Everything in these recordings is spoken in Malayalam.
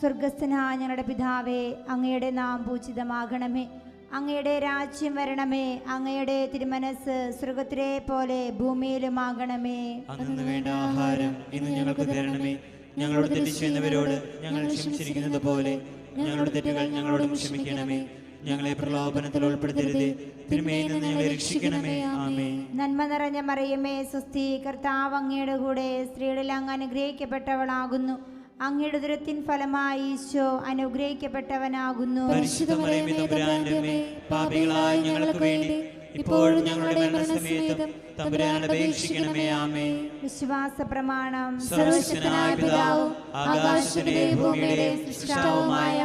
സ്വർഗസ്ഥനായ ഞങ്ങളുടെ പിതാവേ അങ്ങയുടെ നാം പൂജിതമാകണമേ. അങ്ങയുടെ രാജ്യം വരണമേ. അങ്ങയുടെ തിരുമനസ് സ്വർഗത്തിലെ പോലെ ഭൂമിയിലുമാകണമേ. വേണ്ട ആഹാരം ഇന്ന് ഞങ്ങൾക്ക് തരണമേ. ഞങ്ങളോട് തെറ്റ് ഞങ്ങൾ ക്ഷമിച്ചിരിക്കുന്നത് പോലെ ഞങ്ങളുടെ തെറ്റുകൾ ഞങ്ങളോടും ക്ഷമിക്കണമേ. ഞങ്ങളെ പ്രലോഭനത്തിൽ ഉൾപ്പെടുത്തരുത്. തിരുമേനി നിന്ന് ഞങ്ങളെ രക്ഷിക്കണമേ. ആമേ നന്മ നിറഞ്ഞ മറിയമേ സുസ്ഥി കർത്താവ് അങ്ങയുടെ കൂടെ സ്ത്രീകളിൽ അങ്ങ് അനുഗ്രഹിക്കപ്പെട്ടവളാകുന്നു. അങ്ങയുടെ ദുരത്തിൻ ഫലമായി ഈശോ അനുഗ്രഹിക്കപ്പെട്ടവനാകുന്നു. പാപികളായ ഞങ്ങൾക്ക് വേണ്ടി ഇപ്പോഴും ഞങ്ങളുടെ മരണസമയത്തും തമ്പുരാനോട് അപേക്ഷിക്കണമേ. ആമേ വിശ്വാസ പ്രമാണം സർവശക്തനായ പിതാവും സൃഷ്ടാവുമായ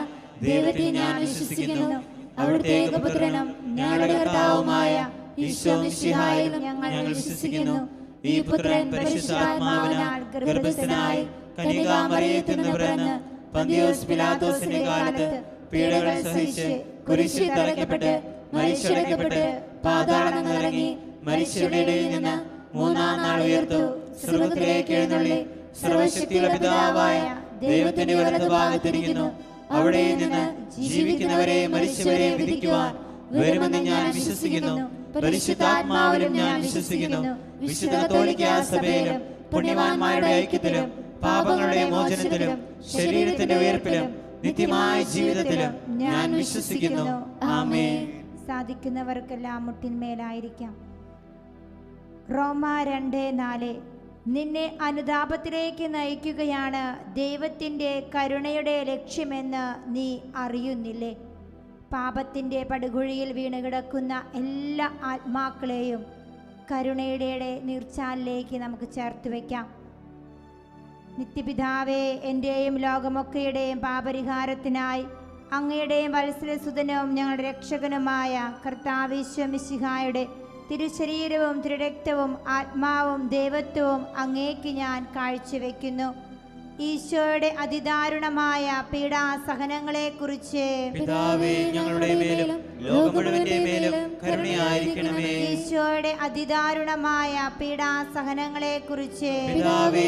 ദൈവത്തെ ഞാൻ വിശ്വസിക്കുന്നു. അവിടുത്തെ ഏകപുത്രനും ഞങ്ങളുടെ കർത്താവുമായ ഈശോ മിശിഹായിലും ഞങ്ങൾ വിശ്വസിക്കുന്നു. ഈ പുത്രൻ പരിശുദ്ധാത്മാവിനാൽ ഗർഭസ്ഥനായി കനികാമറിയത്തിൽ നിന്ന് പിറന്ന് പന്തിയോസ് പിലാത്തോസിന്റെ കാലത്ത് പീഡകൾ സഹിച്ച് കുരിശിൽ തറയ്ക്കപ്പെട്ട് മരിച്ചടക്കപ്പെട്ട് പാതാളം നിറങ്ങി മരിച്ചവരുടെ ഇടയിൽ നിന്ന് മൂന്നാം നാൾ ഉയർത്തു. സ്വർഗത്തിലേക്ക് എഴുന്നള്ളി സർവശക്തിയുള്ള പിതാവായ ദൈവത്തിന്റെ വലത് ഭാഗത്തിരിക്കുന്നു അവിടെ നിന്ന് ജീവിക്കുന്നവരെ മരിച്ചവരെ വിധിക്കുവാൻ വരുമെന്ന് ഞാൻ വിശ്വസിക്കുന്നു. പരിശുദ്ധാത്മാവിലും ഞാൻ വിശ്വസിക്കുന്നു. വിശുദ്ധ കത്തോലിക്കാ സഭയിലും പുണ്യവാന്മാരുടെ ഐക്യത്തിലും പാപങ്ങളുടെ മോചനത്തിലും ശരീരത്തിന്റെ ഉയർപ്പിലും നിത്യമായ ജീവിതത്തിലും ഞാൻ വിശ്വസിക്കുന്നു. ആമേ സാധിക്കുന്നവർക്കെല്ലാം മുട്ടിന്മേലായിരിക്കാം. റോമ രണ്ട് നാല്. നിന്നെ അനുതാപത്തിലേക്ക് നയിക്കുകയാണ് ദൈവത്തിന്റെ കരുണയുടെ ലക്ഷ്യമെന്ന് നീ അറിയുന്നില്ലേ? പാപത്തിന്റെ പടുകുഴിയിൽ വീണ് കിടക്കുന്ന എല്ലാ ആത്മാക്കളെയും കരുണയുടെ നീർച്ചാലിലേക്ക് നമുക്ക് ചേർത്ത് വയ്ക്കാം. നിത്യപിതാവേ എന്റെയും ലോകമൊക്കെയുടെയും പാപരിഹാരത്തിനായി അങ്ങയുടെയും വത്സരസുതനും ഞങ്ങളുടെ രക്ഷകനുമായ കർത്താവിശ്വമിശിഹായുടെ തിരുശരീരവും തിരുരക്തവും ആത്മാവും ദൈവത്വവും അങ്ങേക്ക് ഞാൻ കാഴ്ചവെക്കുന്നു. ഈശോയുടെ അതിദാരുണമായ മേലും കരുണയായിരിക്കണമേ. ഈശോയുടെ അതിദാരുണമായ പീഡാസഹനങ്ങളെക്കുറിച്ച് പിതാവേ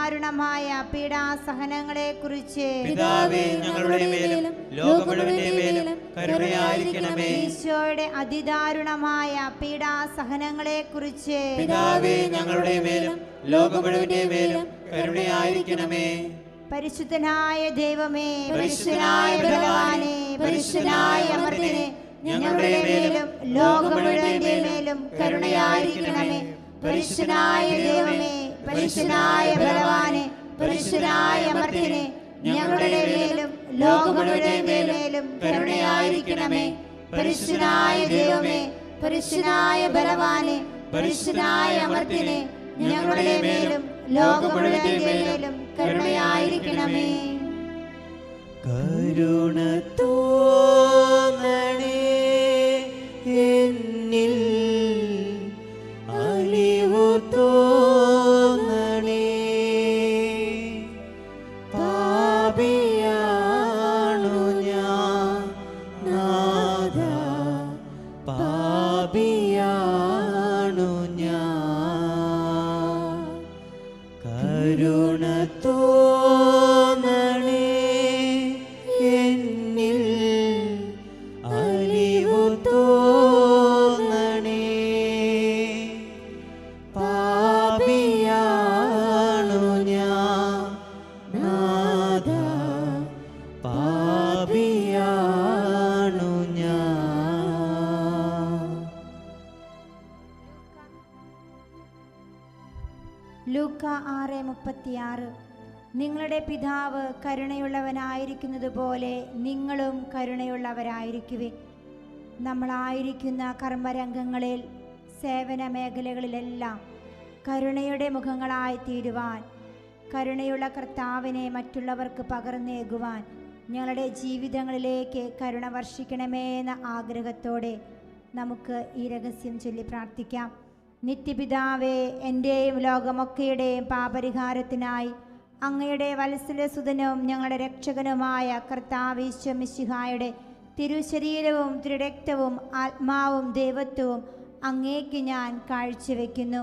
അതിദാരുണമായ പീഡാസഹനങ്ങളെക്കുറിച്ച് പിതാവേ ഞങ്ങളുടെ മേലും മേലും കരുണയായിരിക്കണമേ. ഈശോയുടെ അതിദാരുണമായ പീഡാസഹനങ്ങളെക്കുറിച്ച് പിതാവേ ഞങ്ങളുടെ മേലും മേലും കരുണയായിരിക്കണമേ. പരിശുദ്ധനായ ദൈവമേ പരിശുദ്ധനായ ഭഗവാനെ പരിശുദ്ധനായ അമൃതനെ ഞങ്ങളുടെ മേലും ലോകമുഴുവന്റെ മേലും കരുണയായിരിക്കണമേ. പരിശുദ്ധനായ ദൈവമേ പരിശുദ്ധനായ ബലവാനെ പരിശുദ്ധനായ അമർത്തിനെ ഞങ്ങളുടെ മേലും ലോകങ്ങളുടെ മേലും കരുണയായിരിക്കണമേ. പരിശുദ്ധനായ ദൈവമേ പരിശുദ്ധനായ ബലവാനെ പരിശുദ്ധനായ അമർത്തിനെ ഞങ്ങളുടെ മേലും ലോകങ്ങളുടെ മേലും കരുണയായിരിക്കണമേ. കരുണ ആറ് മുപ്പത്തിയാറ് നിങ്ങളുടെ പിതാവ് കരുണയുള്ളവനായിരിക്കുന്നത് പോലെ നിങ്ങളും കരുണയുള്ളവരായിരിക്കുവേ നമ്മളായിരിക്കുന്ന കർമ്മരംഗങ്ങളിൽ സേവന മേഖലകളിലെല്ലാം കരുണയുടെ മുഖങ്ങളായി തീരുവാൻ കരുണയുള്ള കർത്താവിനെ മറ്റുള്ളവർക്ക് പകർന്നേകുവാൻ ഞങ്ങളുടെ ജീവിതങ്ങളിലേക്ക് കരുണ വർഷിക്കണമേ എന്ന ആഗ്രഹത്തോടെ നമുക്ക് ഈ രഹസ്യം ചൊല്ലി പ്രാർത്ഥിക്കാം. നിത്യപിതാവേ എന്റെയും ലോകമൊക്കെയുടെയും പാപരിഹാരത്തിനായി അങ്ങയുടെ വത്സലസുതനും ഞങ്ങളുടെ രക്ഷകനുമായ കർത്താവീശ്വമിശിഹായുടെ തിരുശരീരവും തിരുരക്തവും ആത്മാവും ദൈവത്വവും അങ്ങേക്ക് ഞാൻ കാഴ്ചവെക്കുന്നു.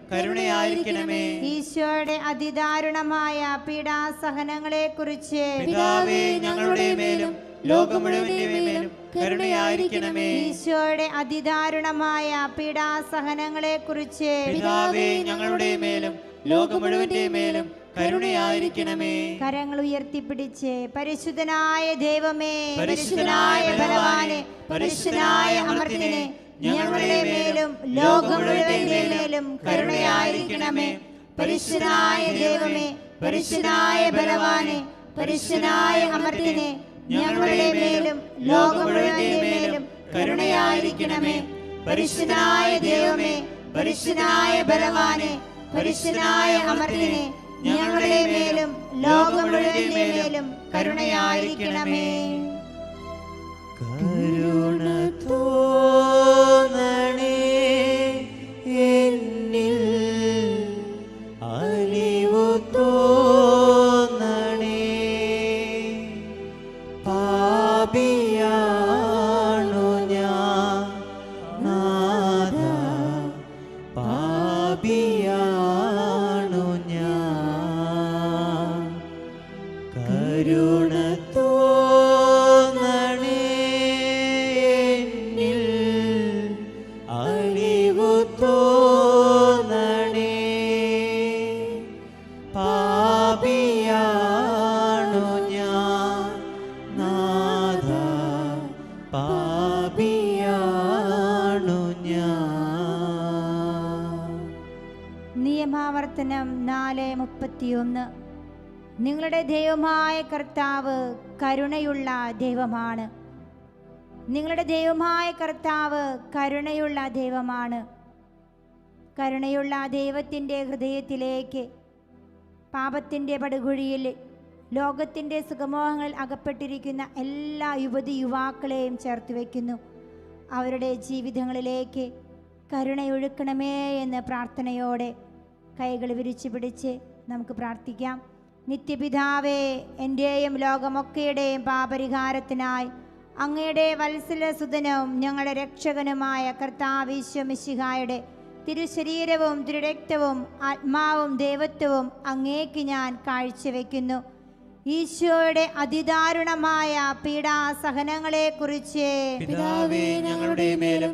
കരുണയായിരിക്കണമേ. ഈശോയുടെ അതിദാരുണമായ പീഡാസഹനങ്ങളെ കുറിച്ച് ഞങ്ങളുടെ മേലും ലോകം മുഴുവന്റെ മേലും കരുണയായിരിക്കണമേ. ഈശോയുടെ അതിദാരുണമായ പീഡാസഹനങ്ങളെ കുറിച്ച് ഞങ്ങളുടെ മേലും ലോകം മുഴുവന്റെ മേലും കരുണയായിരിക്കണമേ. കരങ്ങൾ ഉയർത്തിപ്പിടിച്ച് പരിശുദ്ധനായ ദൈവമേ പരിശുദ്ധനായ ബലവാനെ പരിശുദ്ധനായ അമർത്തിനെ ഞങ്ങളുടെ മേലും ലോകം മേലും കരുണയായിരിക്കണമേ. പരിശുദ്ധനായ ദൈവമേ പരിശുദ്ധനായ ബലവാനെ പരിശുദ്ധനായ അമർത്തിനെ ഞങ്ങളുടെ മേലും ലോകം മേലും കരുണയായിരിക്കണമേ. പരിശുദ്ധനായ ദൈവമേ പരിശുദ്ധനായ ബലവാനെ പരിശുദ്ധനായ അമർത്തിനെ ഞങ്ങളുടെ മേലും ലോകം മുഴുവന്റെ മേലും കരുണയായിരിക്കണമേ. പാപിയാണു നിയമാവർത്തനം നാല് മുപ്പത്തിയൊന്ന്. നിങ്ങളുടെ ദൈവമായ കർത്താവ് കരുണയുള്ള ദൈവമാണ്. നിങ്ങളുടെ ദൈവമായ കർത്താവ് കരുണയുള്ള ദൈവമാണ്. കരുണയുള്ള ദൈവത്തിന്റെ ഹൃദയത്തിലേക്ക് പാപത്തിന്റെ പടുകുഴിയിൽ ലോകത്തിന്റെ സുഖമോഹങ്ങളിൽ അകപ്പെട്ടിരിക്കുന്ന എല്ലാ യുവതി യുവാക്കളെയും ചേർത്ത് വയ്ക്കുന്നു. അവരുടെ ജീവിതങ്ങളിലേക്ക് കരുണയൊഴുക്കണമേ എന്ന് പ്രാർത്ഥനയോടെ കൈകൾ വിരിച്ചു പിടിച്ച് നമുക്ക് പ്രാർത്ഥിക്കാം. നിത്യപിതാവേ എന്റെയും ലോകമൊക്കെയുടെയും പാപരിഹാരത്തിനായി അങ്ങയുടെ വത്സലസുതനും ഞങ്ങളുടെ രക്ഷകനുമായ കർത്താവിശ്വമിശിഹായുടെ തിരുശരീരവും തിരുരക്തവും ആത്മാവും ദൈവത്വവും അങ്ങേക്ക് ഞാൻ കാഴ്ചവെക്കുന്നു. ഈശോയുടെ അതിദാരുണമായ പീഡാസഹനങ്ങളെക്കുറിച്ച് പിതാവേ ഞങ്ങളുടെ മേലും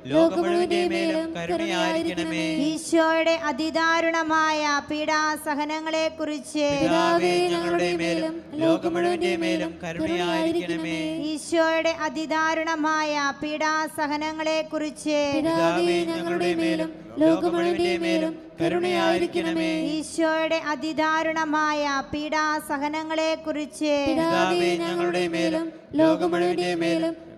ഈശോയുടെ അതിദാരുണമായ പീഡാസഹനങ്ങളെ കുറിച്ച് പിതാവേ ഞങ്ങളുടെ മേലും ലോകം കരുണയായിരിക്കണമേ. ഈശോയുടെ അതിദാരുണമായ പീഡാസഹനങ്ങളെ കുറിച്ച് പിതാവേ ഞങ്ങളുടെ മേലും ലോകം കരുണയായിരിക്കണമേ. ഈശോയുടെ അതിദാരുണമായ പീഡാസഹനങ്ങളെ കുറിച്ച് പിതാവേ ഞങ്ങളുടെ മേലും ലോകം മേലും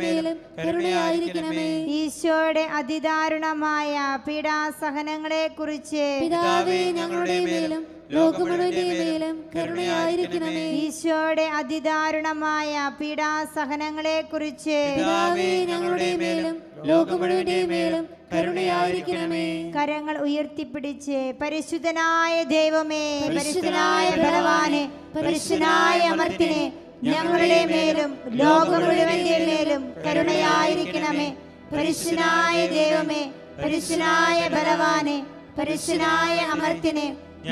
മേലും കരുണയായിരിക്കണമേ. ഈശോയുടെ അതിദാരുണമായ പീഡാസഹനങ്ങളെ കുറിച്ച് പിതാവേ ഞങ്ങളുടെ മേലും മേലും കരുണയായിരിക്കണമേ. ഈശോയുടെ അതിദാരുണമായ പീഡാസഹനങ്ങളെ കുറിച്ച് പിതാവേ ഞങ്ങളുടെ മേലും മേലും കരുണയായിരിക്കണമേ. കരങ്ങൾ ഉയർത്തിപ്പിടിച്ച് പരിശുദ്ധനായ ദൈവമേ പരിശുദ്ധനായ ബലവാനെ പരിശുദ്ധനായ അമർത്തിനെ ഞങ്ങളുടെ മേലും ലോകം മുഴുവന്റെ മേലും കരുണയായിരിക്കണമേ. പരിശുനായ ദൈവമേ പരിശുനായ ബലവാനെ പരിശുനായ അമർത്തിനെ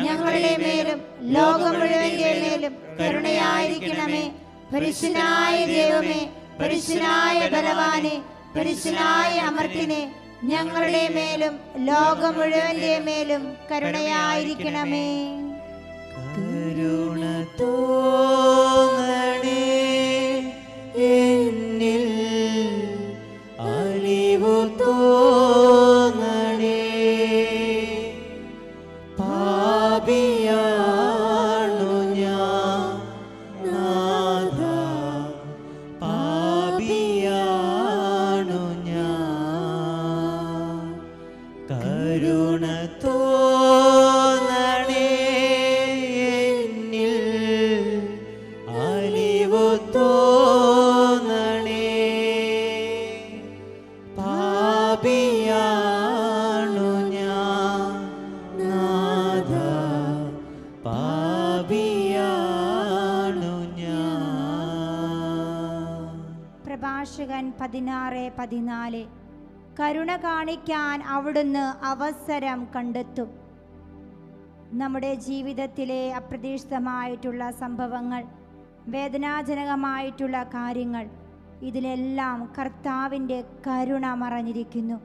ഞങ്ങളുടെ മേലും ലോകം മുഴുവന്റെ മേലും കരുണയായിരിക്കണമേ. പരിശുനായ ദൈവമേ പരിശുനായ ബലവാനെ പരിശുനായ അമർത്തിനെ ഞങ്ങളുടെ മേലും ലോകം മുഴുവന്റെ മേലും കരുണയായിരിക്കണമേ. കരുണ എന്നിൽ അലിവു തോന്നണേ പ്രഭാഷകൻ പതിനാറ് പതിനാല്. കരുണ കാണിക്കാൻ അവിടുന്ന് അവസരം കണ്ടെത്തും. നമ്മുടെ ജീവിതത്തിലെ അപ്രതീക്ഷിതമായിട്ടുള്ള സംഭവങ്ങൾ വേദനാജനകമായിട്ടുള്ള കാര്യങ്ങൾ ഇതിലെല്ലാം കർത്താവിന്റെ കരുണ മറഞ്ഞിരിക്കുന്നു.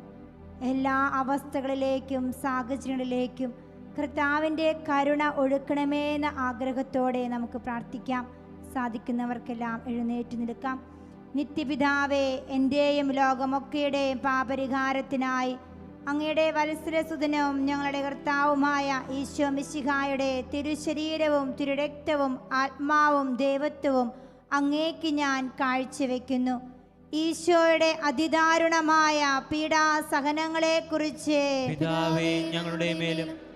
എല്ലാ അവസ്ഥകളിലേക്കും സാഹചര്യങ്ങളിലേക്കും കർത്താവിന്റെ കരുണ ഒഴുക്കണമേ എന്ന ആഗ്രഹത്തോടെ നമുക്ക് പ്രാർത്ഥിക്കാം. സാധിക്കുന്നവർക്കെല്ലാം എഴുന്നേറ്റ് നിൽക്കാം. നിത്യപിതാവേ എന്റെയും ലോകമൊക്കെയുടെയും പാപരിഹാരത്തിനായി അങ്ങയുടെ വത്സരസുതനവും ഞങ്ങളുടെ കർത്താവുമായ ഈശോ മിശിഹായുടെ തിരുശരീരവും തിരുരക്തവും ആത്മാവും ദൈവത്വവും അങ്ങേക്ക് ഞാൻ കാഴ്ചവെക്കുന്നു. ഈശോയുടെ അതിദാരുണമായ പീഡാസഹനങ്ങളെക്കുറിച്ച് ഞങ്ങളുടെ മേലും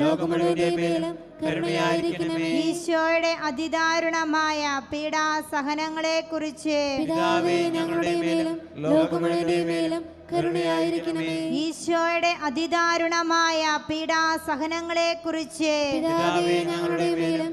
ലോകം മുഴുവന്റെ മേലും കരുണയായിരിക്കണമേ. ഈശോയുടെ അതിദാരുണമായ പീഡാ പിതാവേ ഞങ്ങളുടെ മേലും ലോകം മുഴുവന്റെ മേലും കരുണയായിരിക്കണമേ. ഈശോയുടെ അതിദാരുണമായ പീഡാ പിതാവേ ഞങ്ങളുടെ മേലും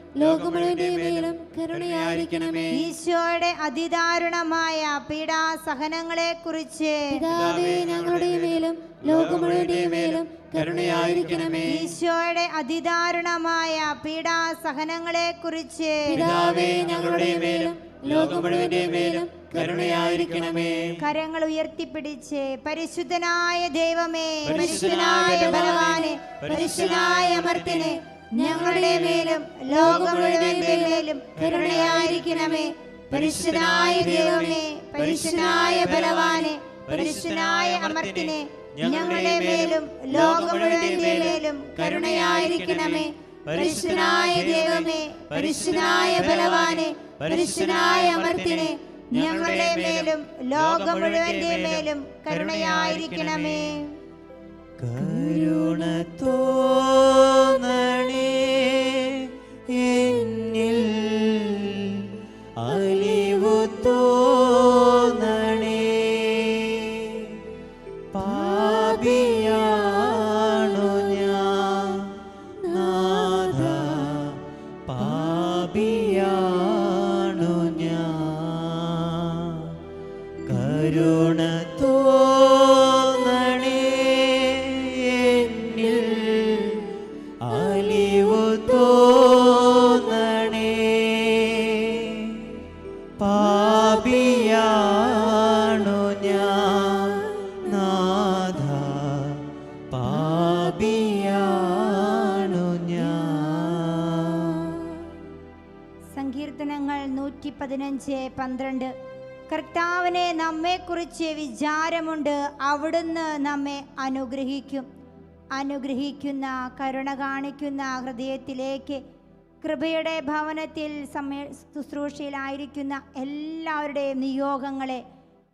ലോകം മേലും കരുണയായിരിക്കണമേ. ഈശോയുടെ അതിദാരുണമായ പീഡാസഹനങ്ങളെക്കുറിച്ച് പിതാവേ ഞങ്ങളുടെ മേലും ലോകം മേലും കരുണയായിരിക്കണമേ. ഈശോയുടെ അതിദാരുണമായ പീഡാസഹനങ്ങളെക്കുറിച്ച് പിതാവേ ഞങ്ങളുടെ മേലും ലോകം മേലും കരുണയായിരിക്കണമേ. കരങ്ങൾ ഉയർത്തിപ്പിടിച്ച് പരിശുദ്ധനായ ദൈവമേ പരിശുദ്ധനായ പരിശുദ്ധനായ ബലവാനെ പരിശുദ്ധനായ അമർത്തിനെ ഞങ്ങളുടെ മേലും ലോകം മേലും കരുണയായിരിക്കണമേ. പരിശുദ്ധനായ ദൈവമേ പരിശുദ്ധനായ ബലവാനെ പരിശുദ്ധനായ അമർത്തിനെ ഞങ്ങളുടെ മേലും ലോകം മേലും കരുണയായിരിക്കണമേ. പരിശുദ്ധനായ ദൈവമേ പരിശുദ്ധനായ ബലവാനെ പരിശുദ്ധനായ അമർത്തിനെ ഞങ്ങളുടെ മേലും ലോകം മേലും കരുണയായിരിക്കണമേ. കരുണ എന്നിൽ അലിവു നാഥ പാപിയാണു ഞാൻ. പന്ത്രണ്ട്. കർത്താവിനെ നമ്മെക്കുറിച്ച് വിചാരമുണ്ട് അവിടുന്ന് നമ്മെ അനുഗ്രഹിക്കും. അനുഗ്രഹിക്കുന്ന കരുണ കാണിക്കുന്ന ഹൃദയത്തിലേക്ക് കൃപയുടെ ഭവനത്തിൽ സമയ ശുശ്രൂഷയിലായിരിക്കുന്ന എല്ലാവരുടെയും നിയോഗങ്ങളെ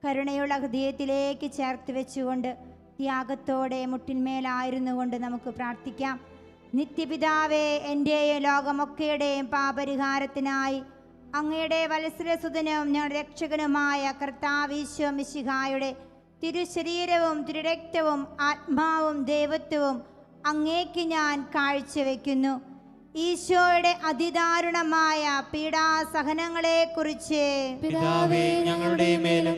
കരുണയുള്ള ഹൃദയത്തിലേക്ക് ചേർത്ത് വെച്ചുകൊണ്ട് ത്യാഗത്തോടെ മുട്ടിന്മേലായിരുന്നു കൊണ്ട് നമുക്ക് പ്രാർത്ഥിക്കാം. നിത്യപിതാവേ എന്റെയും ലോകമൊക്കെയുടെയും പാപരിഹാരത്തിനായി അങ്ങയുടെ വത്സരസുതനും ഞങ്ങളുടെ രക്ഷകനുമായ കർത്താവീശ്വ മിശിഹായുടെ തിരുശരീരവും തിരുരക്തവും ആത്മാവും ദൈവത്വവും അങ്ങേക്ക് ഞാൻ കാഴ്ചവെക്കുന്നു. ഈശോയുടെ അതിദാരുണമായ പീഡാസഹനങ്ങളെക്കുറിച്ച് പിതാവേ ഞങ്ങളുടെ മേലും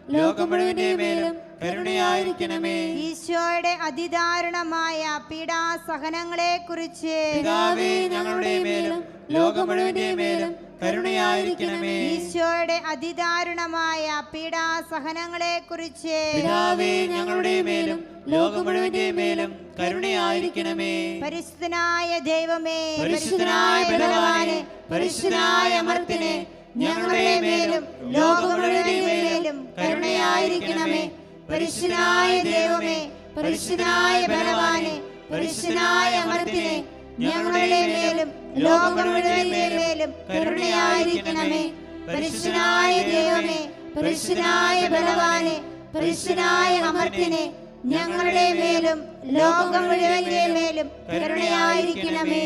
ലോകം കരുണയായിരിക്കണമേ. ഈശോയുടെ അതിദാരുണമായ പീഡാസഹനങ്ങളെക്കുറിച്ച് പിതാവേ ഞങ്ങളുടെ മേലും ലോകം മേലും കരുണയായിരിക്കണമേ. ഈശോയുടെ അതിദാരുണമായ പീഡാസഹനങ്ങളെക്കുറിച്ച് പിതാവേ ഞങ്ങളുടെ മേലും ലോകം മുഴുവന്റെ മേലും കരുണയായിരിക്കണമേ. പരിശുദ്ധനായ ദൈവമേ പരിശുദ്ധനായ ബലവാനെ പരിശുദ്ധനായ അമർത്തിനെ ഞങ്ങളുടെ മേലും ലോകം മേലും കരുണയായിരിക്കണമേ. പരിശുദ്ധനായ ദൈവമേ പരിശുദ്ധനായ ബലവാനെ പരിശുദ്ധനായ അമർത്തിനെ ഞങ്ങളുടെ മേലും ലോകം മേലും കരുണയായിരിക്കണമേ. പരിശുദ്ധനായ ദൈവമേ പരിശുദ്ധനായ ബലവാനെ പരിശുദ്ധനായ അമർത്തിനെ ഞങ്ങളുടെ മേലും ലോകം മേലും കരുണയായിരിക്കണമേ.